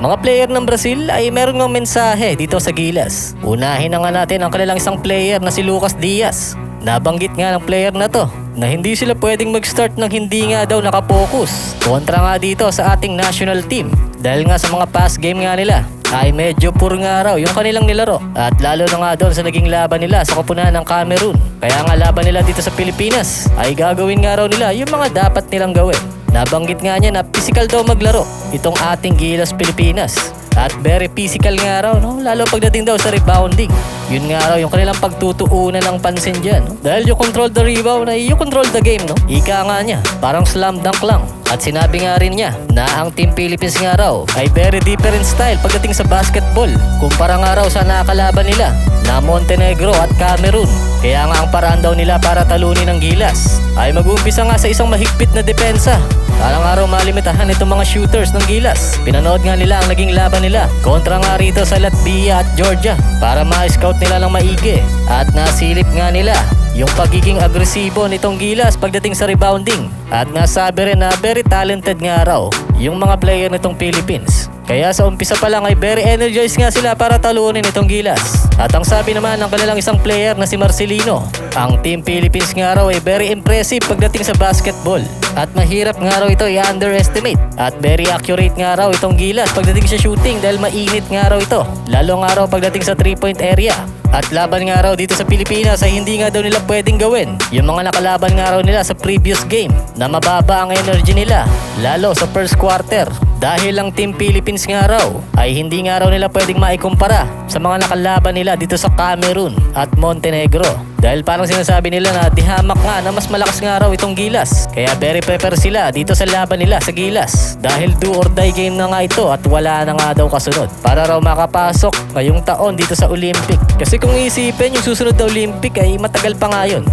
Mga player ng Brazil ay meron ng mensahe dito sa Gilas. Unahin na nga natin ang kanilang isang player na si Lucas Diaz. Nabanggit nga ng player na to na hindi sila pwedeng mag-start ng hindi nga daw nakapokus. Kontra nga dito sa ating national team dahil nga sa mga past game nga nila ay medyo poor nga raw yung kanilang nilaro. At lalo na nga doon sa naging laban nila sa kapunahan ng Cameroon. Kaya nga laban nila dito sa Pilipinas ay gagawin nga raw nila yung mga dapat nilang gawin. Nabanggit nga niya na physical daw maglaro itong ating Gilas Pilipinas. At very physical nga raw, no? lalo pagdating daw sa rebounding. Yun nga raw yung kanilang pagtutuunan ng pansin dyan. No? Dahil you control the rebound ay you control the game. No? Ika nga niya, parang slam dunk lang. At sinabi nga rin niya na ang Team Philippines nga raw ay very different style pagdating sa basketball. Kumpara nga raw sa nakakalaban nila na Montenegro at Cameroon. Kaya nga ang paraan daw nila para talunin ng Gilas ay mag-uumpisa nga sa isang mahigpit na depensa. Para nga raw malimitahan itong mga shooters ng Gilas. Pinanood nga nila ang naging laban nila kontra nga rito sa Latvia at Georgia para ma-scout nila ng maigi. At nasilip nga nila yung pagiging agresibo nitong Gilas pagdating sa rebounding. At nasabi rin na very talented nga raw yung mga player nitong Philippines. Kaya sa umpisa pa lang ay very energized nga sila para talunin itong Gilas. At ang sabi naman ng kanilang isang player na si Marcelino, ang Team Philippines nga raw ay very impressive pagdating sa basketball. At mahirap nga raw ito i-underestimate. At very accurate nga raw itong Gilas pagdating sa shooting dahil mainit nga raw ito. Lalo nga raw pagdating sa 3-point area. At laban nga raw dito sa Pilipinas ay hindi nga daw nila pwedeng gawin. Yung mga nakalaban nga raw nila sa previous game na mababa ang energy nila. Lalo sa first quarter. Dahil ang Team Philippines nga raw ay hindi nga raw nila pwedeng maikumpara sa mga nakalaban nila dito sa Cameroon at Montenegro. Dahil parang sinasabi nila na dihamak nga na mas malakas nga raw itong Gilas. Kaya very prepare sila dito sa laban nila sa Gilas. Dahil do or die game na nga ito at wala na nga daw kasunod. Para raw makapasok ngayong taon dito sa Olympic. Kasi kung isipin yung susunod na Olympic ay matagal pa nga yun.